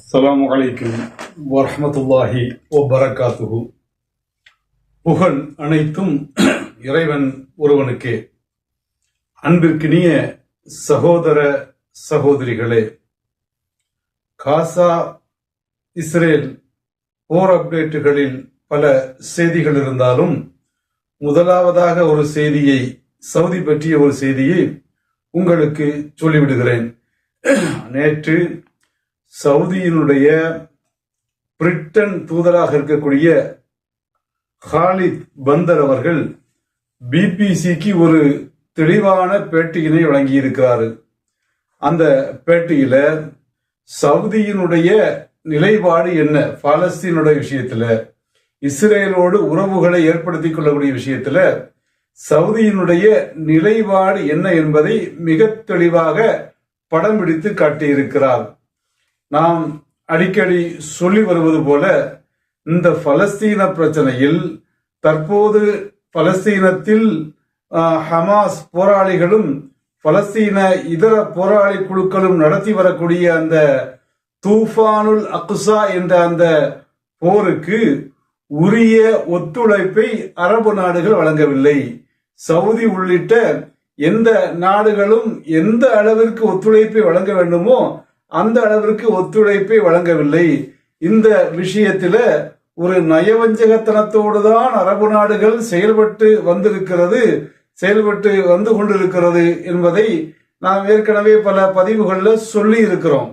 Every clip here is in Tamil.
அஸ்ஸலாமு அலைக்கும் வரஹ்மத்துல்லாஹி வபரகாத்துஹு புகழ் அனைத்தும் இறைவன் ஒருவனுக்கே. அன்பிற்கினிய சகோதர சகோதரிகளே காசா இஸ்ரேல் போர் அப்டேட்டுகளில் பல செய்திகள் இருந்தாலும் முதலாவதாக ஒரு செய்தியை சவுதி பற்றிய ஒரு செய்தியை உங்களுக்கு சொல்லிவிடுகிறேன். நேற்று சவுதியினுடைய பிரிட்டன் தூதராக இருக்கக்கூடிய ஹாலித் பந்தர் அவர்கள் பிபிசிக்கு ஒரு தெளிவான பேட்டியினை வழங்கியிருக்கிறார். அந்த பேட்டியில சவுதியினுடைய நிலைப்பாடு என்ன? பாலஸ்தீனுடைய விஷயத்துல இஸ்ரேலோடு உறவுகளை ஏற்படுத்திக் கொள்ளக்கூடிய விஷயத்துல சவுதியினுடைய நிலைப்பாடு என்ன என்பதை மிக தெளிவாக படம் பிடித்து காட்டியிருக்கிறார். நாம் அடிக்கடி சொல்லி வருவது போல இந்த பலஸ்தீன பிரச்சனையில் தற்போது பலஸ்தீனத்தில் ஹமாஸ் போராளிகளும் பலஸ்தீன இதர போராளி குழுக்களும் நடத்தி வரக்கூடிய அந்த தூஃபானுல் அக்ஸா என்ற அந்த போருக்கு உரிய ஒத்துழைப்பை அரபு நாடுகள் வழங்கவில்லை. சவுதி உள்ளிட்ட எந்த நாடுகளும் எந்த அளவிற்கு ஒத்துழைப்பை வழங்க வேண்டுமோ அந்த அளவிற்கு ஒத்துழைப்பை வழங்கவில்லை. இந்த விஷயத்தில ஒரு நயவஞ்சகத்தனத்தோடு தான் அரபு நாடுகள் செயல்பட்டு வந்திருக்கிறது செயல்பட்டு வந்து கொண்டிருக்கிறது என்பதை நாம் ஏற்கனவே பல பதிவுகளில் சொல்லி இருக்கிறோம்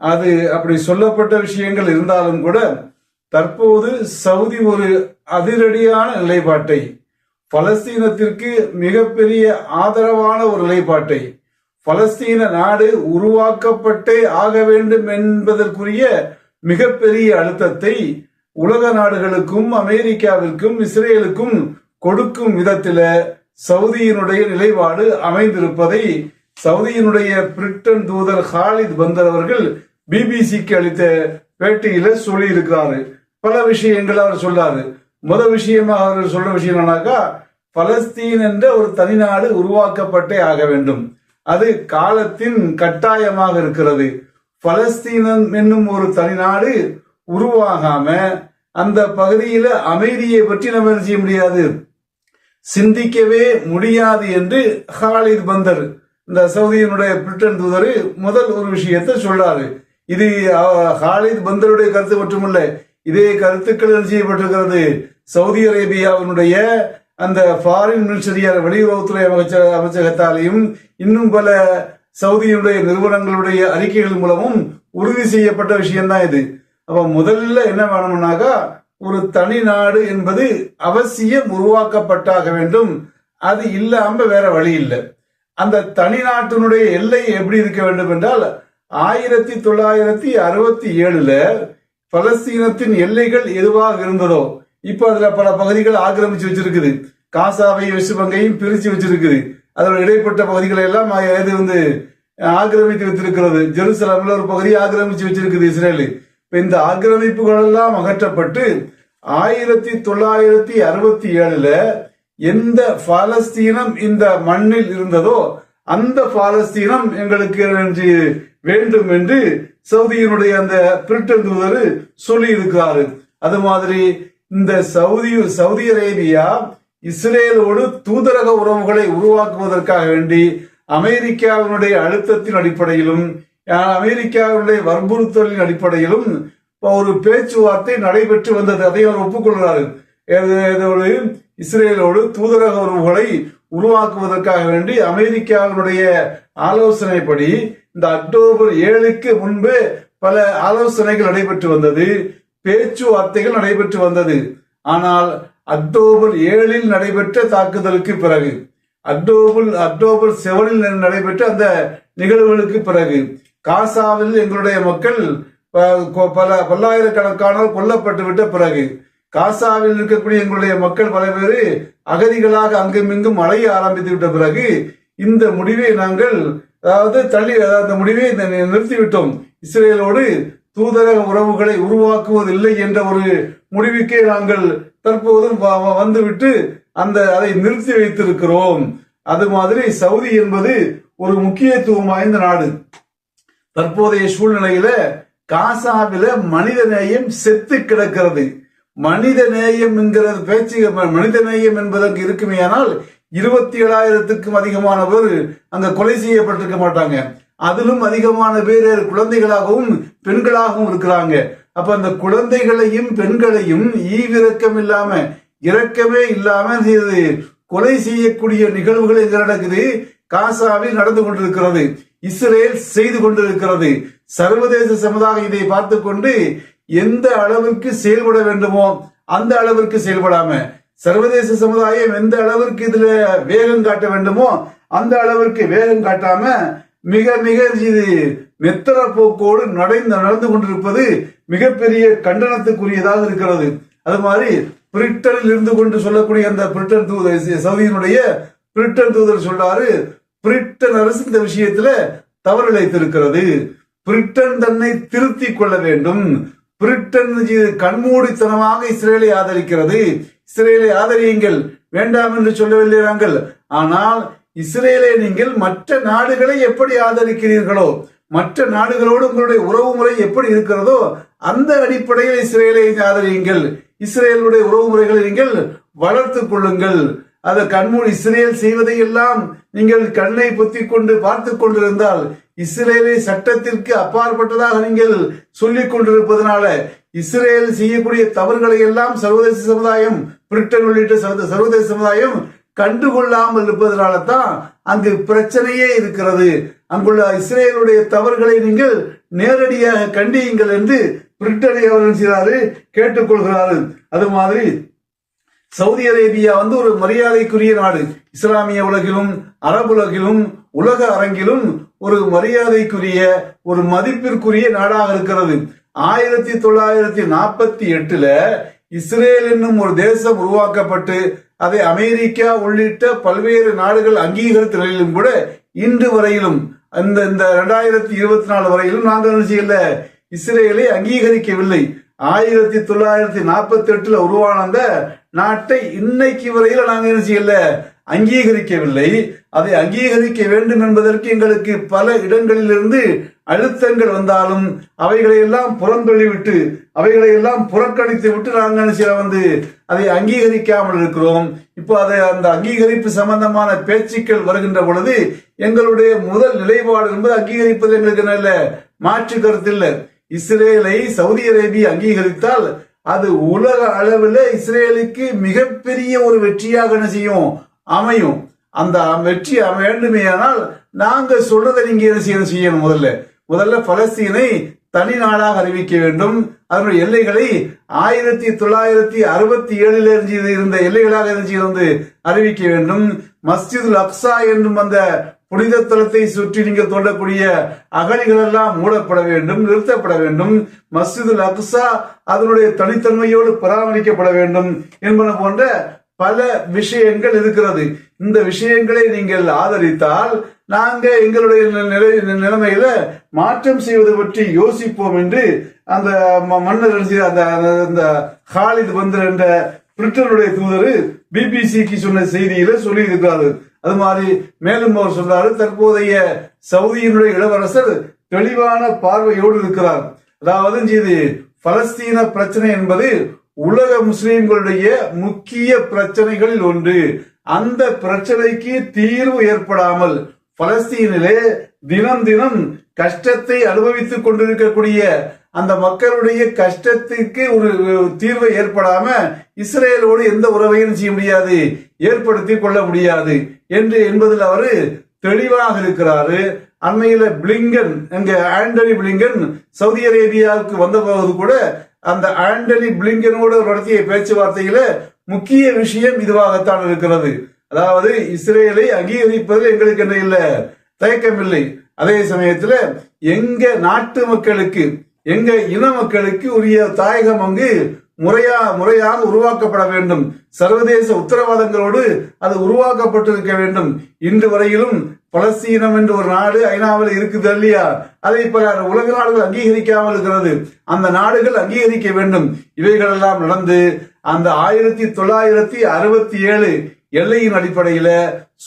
அது அப்படி சொல்லப்பட்ட விஷயங்கள் இருந்தாலும் கூட தற்போது சவுதி ஒரு அதிரடியான நிலைப்பாட்டை பலஸ்தீனத்திற்கு மிகப்பெரிய ஆதரவான ஒரு நிலைப்பாட்டை பலஸ்தீன நாடு உருவாக்கப்பட்டே ஆக வேண்டும் என்பதற்குரிய மிகப்பெரிய அழுத்தத்தை உலக நாடுகளுக்கும் அமெரிக்காவிற்கும் இஸ்ரேலுக்கும் கொடுக்கும் விதத்தில சவுதியினுடைய நிலைப்பாடு அமைந்திருப்பதை சவுதியினுடைய பிரிட்டன் தூதர் ஹாலித் பந்தர் அவர்கள் பிபிசிக்கு அளித்த பேட்டியில சொல்லி இருக்கிறாரு பல விஷயங்கள் அவர் சொல்லாரு. முத விஷயமா அவர் சொல்ற விஷயம் என்னன்னாக்கா பலஸ்தீன் என்ற ஒரு தனிநாடு உருவாக்கப்பட்டே ஆக வேண்டும். அது காலத்தின் கட்டாயமாக இருக்கிறது. பலஸ்தீனம் என்னும் ஒரு தனிநாடு உருவாகாம அந்த பகுதியில அமைதியை பற்றி நம்ம என்ன செய்ய முடியாது? சிந்திக்கவே முடியாது என்று ஹாலித் பந்தர் இந்த சவுதியினுடைய பிரிட்டன் தூதர் முதல் ஒரு விஷயத்தை சொல்றாரு. இது ஹாலித் பந்தருடைய கருத்து மட்டுமல்ல இதே கருத்துக்கள் செய்யப்பட்டிருக்கிறது? சவுதி அரேபியாவினுடைய அந்த ஃபாரின் மினிஸ்டரியார் வெளியுறவுத்துறை அமைச்சர் அமைச்சகத்தாலையும் இன்னும் பல சவுதியினுடைய நிறுவனங்களுடைய அறிக்கைகள் மூலமும் உறுதி செய்யப்பட்ட விஷயம்தான் இது. அப்ப முதல்ல என்ன வேணும்னாக்கா ஒரு தனி நாடு என்பது அவசியம் உருவாக்கப்பட்டாக வேண்டும். அது இல்லாம வேற வழி இல்லை. அந்த தனி நாட்டினுடைய எல்லை எப்படி இருக்க வேண்டும் என்றால் ஆயிரத்தி தொள்ளாயிரத்தி அறுபத்தி ஏழுல பலஸ்தீனத்தின் எல்லைகள் எதுவாக இருந்ததோ இப்போ அதுல பல பகுதிகள் ஆக்கிரமிச்சு வச்சிருக்குது. காசாவை வெஸ்ட் பங்கையும் பிரிச்சு வச்சிருக்குது. அதோட இடைப்பட்ட பகுதிகளை எல்லாம் இது வந்து ஆக்கிரமித்து வைத்திருக்கிறது. ஜெருசலம்ல ஒரு பகுதியை ஆக்கிரமிச்சு வச்சிருக்குது இஸ்ரேல். இப்ப இந்த ஆக்கிரமிப்புகள் எல்லாம் அகற்றப்பட்டு ஆயிரத்தி தொள்ளாயிரத்தி அறுபத்தி ஏழுல எந்த பாலஸ்தீனம் இந்த மண்ணில் இருந்ததோ அந்த பாலஸ்தீனம் எங்களுக்கு என்று வேண்டும் என்று சவுதியினுடைய அந்த பிரிட்டன் தூதர் சொல்லி இருக்கிறாரு. அது மாதிரி இந்த சவுதி சவுதி அரேபியா இஸ்ரேலோடு தூதரக உறவுகளை உருவாக்குவதற்காக வேண்டி அமெரிக்காவினுடைய அழுத்தத்தின் அடிப்படையிலும் அமெரிக்காவினுடைய வற்புறுத்தலின் அடிப்படையிலும் ஒரு பேச்சுவார்த்தை நடைபெற்று வந்தது. அதை அவர் ஒப்புக்கொள்கிறார்கள் இஸ்ரேலோடு தூதரக உறவுகளை உருவாக்குவதற்காக வேண்டி அமெரிக்காவினுடைய ஆலோசனைப்படி இந்த அக்டோபர் ஏழுக்கு முன்பு பல ஆலோசனைகள் நடைபெற்று வந்தது. பேச்சுவார்த்தைகள் நடைபெற்று வந்தது. ஆனால் அக்டோபர் ஏழில் நடைபெற்ற தாக்குதலுக்கு பிறகு அக்டோபர் அக்டோபர் செவனில் நடைபெற்ற அந்த நிகழ்வுகளுக்கு பிறகு காசாவில் எங்களுடைய மக்கள் ப- கொ- பல பல்லாயிரக்கணக்கானோர் கொல்லப்பட்டு விட்ட பிறகு காசாவில் இருக்கக்கூடிய எங்களுடைய மக்கள் பல பேர் அகதிகளாக அங்குமிங்கும் அலைய ஆரம்பித்து விட்ட பிறகு இந்த முடிவை நாங்கள் அதாவது தள்ளி அதாவது அந்த முடிவை நிறுத்திவிட்டோம். இஸ்ரேலோடு தூதரக உறவுகளை உருவாக்குவதில்லை என்ற ஒரு முடிவுக்கே நாங்கள் தற்போதும் வ- வந்துவிட்டு அந்த அதை நிறுத்தி வைத்திருக்கிறோம். அது மாதிரி சவுதி என்பது ஒரு முக்கியத்துவம் வாய்ந்த நாடு. தற்போதைய சூழ்நிலையில காசாவில மனித நேயம் செத்து கிடக்கிறது. மனித நேயம் என்கிற பேச்சு மனித நேயம் என்பதற்கு இருக்குமே ஆனால் இருபத்தி ஏழாயிரத்துக்கும் அதிகமான பேர் அங்க கொலை செய்யப்பட்டிருக்க மாட்டாங்க. அதிலும் அதிகமான பேர் குழந்தைகளாகவும் பெண்களாகவும் இருக்கிறாங்க. அப்ப அந்த குழந்தைகளையும் பெண்களையும் ஈவிரக்கம் இல்லாம இரக்கமே இல்லாம இது கொலை செய்யக்கூடிய நிகழ்வுகள் எங்க நடக்குது? காசாவில் நடந்து கொண்டிருக்கிறது. இஸ்ரேல் செய்து கொண்டிருக்கிறது. சர்வதேச சமுதாயம் இதை பார்த்து கொண்டு எந்த அளவிற்கு செயல்பட வேண்டுமோ அந்த அளவிற்கு செயல்படாம சர்வதேச சமுதாயம் எந்த அளவிற்கு இதுல வேகம் காட்ட வேண்டுமோ அந்த அளவிற்கு வேகம் காட்டாம மிக மிக இது மெத்தன போக்கோடு நடந்து நடந்து கொண்டிருப்பது மிகப்பெரிய கண்டனத்துக்குரியதாக இருக்கிறது. அது மாதிரி பிரிட்டனில் இருந்து கொண்டு சொல்லக்கூடிய அந்த பிரிட்டன் தூதர் சவுதியினுடைய பிரிட்டன் தூதர் சொல்றாரு பிரிட்டன் அரசு இந்த விஷயத்துல தவறிழைத்திருக்கிறது பிரிட்டன் தன்னை திருத்திக் கொள்ள வேண்டும். பிரிட்டன் கண்மூடித்தனமாக இஸ்ரேலை ஆதரிக்கிறது. இஸ்ரேலை ஆதரியுங்கள். வேண்டாம் என்று சொல்லவில்லை நாங்கள். ஆனால் இஸ்ரேலை நீங்கள் மற்ற நாடுகளை எப்படி ஆதரிக்கிறீர்களோ மற்ற நாடுகளோடு உங்களுடைய உறவு முறை எப்படி இருக்கிறதோ அந்த அடிப்படையில் இஸ்ரேலை ஆதரியுங்கள். இஸ்ரேலுடைய உறவு முறைகளை நீங்கள் வளர்த்து கொள்ளுங்கள். அதை கண்முன் இஸ்ரேல் செய்வதையெல்லாம் நீங்கள் கண்ணை பொத்திக் கொண்டு பார்த்து கொண்டிருந்தால் இஸ்ரேலை சட்டத்திற்கு அப்பாற்பட்டதாக நீங்கள் சொல்லிக் கொண்டிருப்பதனால இஸ்ரேல் செய்யக்கூடிய தவறுகளை எல்லாம் சர்வதேச சமுதாயம் பிரிட்டன் உள்ளிட்ட சர்வதேச சமுதாயம் கண்டுகொள்ளாமல் இருப்பதனால தான் அங்கு பிரச்சனையே இருக்கிறது. அங்குள்ள இஸ்ரேலுடைய தவறுகளை நீங்கள் நேரடியாக கண்டியுங்கள் என்று பிரிட்டனை அவர் செய்கிறாரு? கேட்டுக்கொள்கிறாரு. அது மாதிரி சவுதி அரேபியா வந்து ஒரு மரியாதைக்குரிய நாடு. இஸ்லாமிய உலகிலும் அரபுலகிலும் உலக அரங்கிலும் ஒரு மரியாதைக்குரிய ஒரு மதிப்பிற்குரிய நாடாக இருக்கிறது. ஆயிரத்தி தொள்ளாயிரத்தி நாற்பத்தி எட்டுல இஸ்ரேல் என்னும் ஒரு தேசம் உருவாக்கப்பட்டு அதை அமெரிக்கா உள்ளிட்ட பல்வேறு நாடுகள் அங்கீகரித்த நிலையிலும் கூட இன்று வரையிலும் அந்த இந்த ரெண்டாயிரத்தி இருபத்தி நாலு வரையிலும் நாங்கள் என்ன செய்யல? இஸ்ரேலை அங்கீகரிக்கவில்லை. ஆயிரத்தி தொள்ளாயிரத்தி நாற்பத்தி எட்டுல உருவான அந்த நாட்டை இன்னைக்கு வரையில நாங்கள் என்ன செய்யல? அங்கீகரிக்கவில்லை. அதை அங்கீகரிக்க வேண்டும் என்பதற்கு எங்களுக்கு பல இடங்களிலிருந்து அழுத்தங்கள் வந்தாலும் அவைகளை எல்லாம் புறந்தள்ளிவிட்டு அவைகளை எல்லாம் புறக்கணித்து விட்டு நாங்கள் சில வந்து அதை அங்கீகரிக்காமல் இருக்கிறோம். இப்போ அதை அந்த அங்கீகரிப்பு சம்பந்தமான பேச்சுக்கள் வருகின்ற பொழுது எங்களுடைய முதல் நிலைப்பாடு என்பது அங்கீகரிப்பது எங்களுக்கு நல்ல மாற்று கருத்து இல்லை. இஸ்ரேலை சவுதி அரேபியா அங்கீகரித்தால் அது உலக அளவில் இஸ்ரேலுக்கு மிகப்பெரிய ஒரு வெற்றியாக என்ன செய்யும்? அமையும். அந்த வெற்றி அமைய வேண்டுமேயானால் நாங்க சொல்றதை நீங்க என்ன செய்யணும்? செய்யணும் முதல்ல. முதல்ல பலஸ்தீனை தனி நாடாக அறிவிக்க வேண்டும். அதனுடைய எல்லைகளை ஆயிரத்தி தொள்ளாயிரத்தி அறுபத்தி ஏழில் இருந்த எல்லைகளாக இருந்து அறிவிக்க வேண்டும். மஸ்ஜிதுல் அக்ஸா என்றும் அந்த புனித தலத்தை சுற்றி நீங்கள் தோண்டக்கூடிய அகழிகள் எல்லாம் மூடப்பட வேண்டும் நிறுத்தப்பட வேண்டும். மஸ்ஜிதுல் அக்ஸா அதனுடைய தனித்தன்மையோடு பராமரிக்கப்பட வேண்டும் என்பன போன்ற பல விஷயங்கள் இருக்கிறது. இந்த விஷயங்களை நீங்கள் ஆதரித்தால் நாங்க எங்களுடைய நிலை நிலைமையில மாற்றம் செய்வது பற்றி யோசிப்போம் என்று அந்த ம- மன்னர் அந்த அந்த- அந்த ஹாலித் வந்து என்ற பிரிட்டனுடைய தூதர் பிபிசிக்கு சொன்ன செய்தியில சொல்லி இருக்கிறாரு அது மாதிரி மேலும் அவர் சொல்றாரு தற்போதைய சவுதியினுடைய இளவரசர் தெளிவான பார்வையோடு இருக்கிறார். அதாவது இது பலஸ்தீன பிரச்சனை என்பது உலக முஸ்லிம்களுடைய முக்கிய பிரச்சனைகளில் ஒன்று. அந்த பிரச்சனைக்கு தீர்வு ஏற்படாமல் பலஸ்தீனிலே தினம் தினம் கஷ்டத்தை அனுபவித்துக் கொண்டிருக்கக்கூடிய அந்த மக்களுடைய கஷ்டத்துக்கு ஒரு தீர்வை ஏற்படாம இஸ்ரேலோடு எந்த உறவையும் செய்ய முடியாது ஏற்படுத்தி கொள்ள முடியாது என்று என்பதில் அவர் தெளிவாக இருக்கிறாரு. அண்மையில பிளிங்கன் எங்க ஆண்டனி பிளிங்கன் சவுதி அரேபியாவுக்கு வந்த போது கூட அந்த ஆண்டனி பிளிங்கனோடு நடத்திய பேச்சுவார்த்தையில முக்கிய விஷயம் இதுவாகத்தான் இருக்கிறது. அதாவது இஸ்ரேலை அங்கீகரிப்பதில் எங்களுக்கு என்ன இல்லை? தயக்கம் இல்லை அதே சமயத்துல எங்க நாட்டு மக்களுக்கு எங்க இன மக்களுக்கு உரிய தாயகம் அங்கு முறையா முறையாக உருவாக்கப்பட வேண்டும். சர்வதேச உத்தரவாதங்களோடு அது உருவாக்கப்பட்டிருக்க வேண்டும். இன்று வரையிலும் பலஸ்தீனம் என்று ஒரு நாடு ஐநாவில் இருக்குது இல்லையா? அதை பல உலக நாடுகள் அங்கீகரிக்காமல் இருக்கிறது. அந்த நாடுகள் அங்கீகரிக்க வேண்டும். இவைகளெல்லாம் நடந்து அந்த ஆயிரத்தி தொள்ளாயிரத்தி அறுபத்தி ஏழு எல்லையின் அடிப்படையில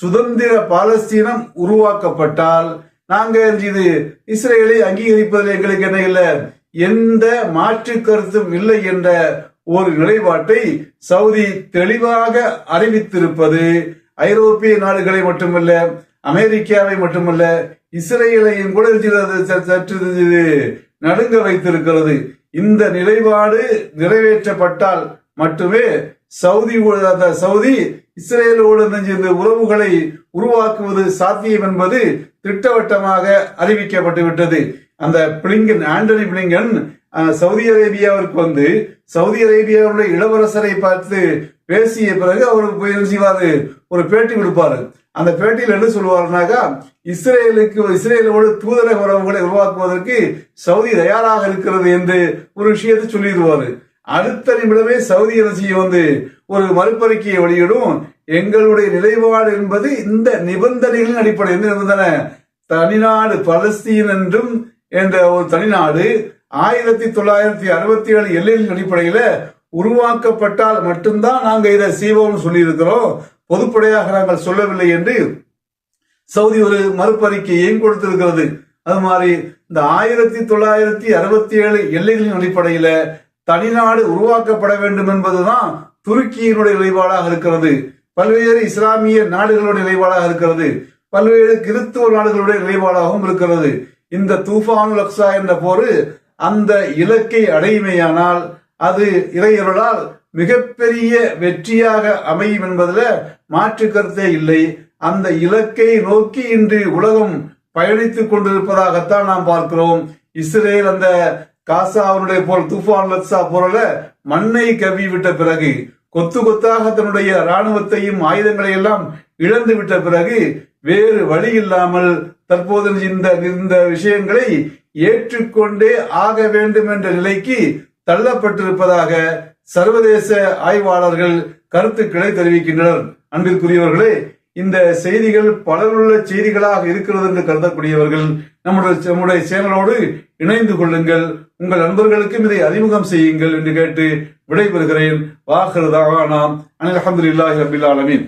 சுதந்திர பாலஸ்தீனம் உருவாக்கப்பட்டால் நாங்கள் இது இஸ்ரேலை அங்கீகரிப்பதில் எங்களுக்கு என்ன இல்லை? எந்த மாற்று கருத்தும் இல்லை என்ற ஒரு நிலைப்பாட்டை சவுதி தெளிவாக அறிவித்திருப்பது ஐரோப்பிய நாடுகளை மட்டுமல்ல அமெரிக்காவை மட்டுமல்ல இஸ்ரேலையும் கூட சற்று நடுங்க வைத்திருக்கிறது. இந்த நிலைப்பாடு நிறைவேற்றப்பட்டால் மட்டுமே சவுதி அந்த சவுதி இஸ்ரேலோடு இந்த உறவுகளை உருவாக்குவது சாத்தியம் என்பது திட்டவட்டமாக அறிவிக்கப்பட்டுவிட்டது அந்த பிளிங்கன் ஆண்டனி பிளிங்கன் சவுதி அரேபியாவிற்கு வந்து சவுதி அரேபியாவுடைய இளவரசரை பார்த்து பேசிய பிறகு அவருக்கு போய் என்ன செய்வாரு. ஒரு பேட்டி கொடுப்பாரு. அந்த பேட்டியில் என்ன சொல்லுவாருனாக்கா இஸ்ரேலுக்கு இஸ்ரேலோடு தூதரக உறவுகளை உருவாக்குவதற்கு சவுதி தயாராக இருக்கிறது என்று ஒரு விஷயத்தை சொல்லிடுவாரு. அடுத்த நிமிடமே சவுதி அரசியை வந்து ஒரு மறுப்பறிக்கையை வெளியிடும். எங்களுடைய நிலைப்பாடு என்பது இந்த நிபந்தனைகளின் அடிப்படையில் இருந்தன தனிநாடு பலஸ்தீன் என்றும் என்ற ஒரு தனிநாடு ஆயிரத்தி தொள்ளாயிரத்தி அறுபத்தி ஏழு எல்லைகளின் அடிப்படையில உருவாக்கப்பட்டால் மட்டும்தான் நாங்க இதை செய்வோம்னு சொல்லியிருக்கிறோம். பொதுப்படையாக நாங்கள் சொல்லவில்லை என்று சவுதி ஒரு மறுப்பறிக்கையையும் கொடுத்திருக்கிறது? அது மாதிரி இந்த ஆயிரத்தி தொள்ளாயிரத்தி அறுபத்தி ஏழு எல்லைகளின் அடிப்படையில தனிநாடு உருவாக்கப்பட வேண்டும் என்பதுதான் துருக்கியினுடைய நிலைப்பாடாக இருக்கிறது. பல்வேறு இஸ்லாமிய நாடுகளுடைய நிலைப்பாடாக இருக்கிறது. பல்வேறு கிறிஸ்துவ நாடுகளுடைய நிலைப்பாடாகவும் இருக்கிறது. இந்த தூஃபானு லக்ஸா என்ற போரு அந்த இலக்கை அடையுமையானால் அது இறையருளால் மிகப்பெரிய வெற்றியாக அமையும் என்பதில் மாற்று கருத்தே இல்லை. அந்த இலக்கை நோக்கி இன்று உலகம் பயணித்துக் கொண்டிருப்பதாகத்தான் நாம் பார்க்கிறோம். இஸ்ரேல் அந்த காசாவுடைய போல் துஃபான் லத்சா போல மண்ணை கவி விட்ட பிறகு கொத்து கொத்தாக தன்னுடைய ராணுவத்தையும் ஆயுதங்களை எல்லாம் இழந்து விட்ட பிறகு வேறு வழி இல்லாமல் தற்போது இந்த இந்த விஷயங்களை ஏற்றுக்கொண்டே ஆக வேண்டும் என்ற நிலைக்கு தள்ளப்பட்டிருப்பதாக சர்வதேச ஆய்வாளர்கள் கருத்துக்களை தெரிவிக்கின்றனர். அன்பிற்குரியவர்களே இந்த செய்திகள் பலருள்ள செய்திகளாக இருக்கிறது என்று கருதக்கூடியவர்கள் நம்முடைய நம்முடைய சேனலோடு இணைந்து கொள்ளுங்கள். உங்கள் நண்பர்களுக்கும் இதை அறிமுகம் செய்யுங்கள் என்று கேட்டு விடைபெறுகிறேன். வாஹிருதாவானாம் அனில் அஹமதுல்லாஹி ரபில் ஆலமின்.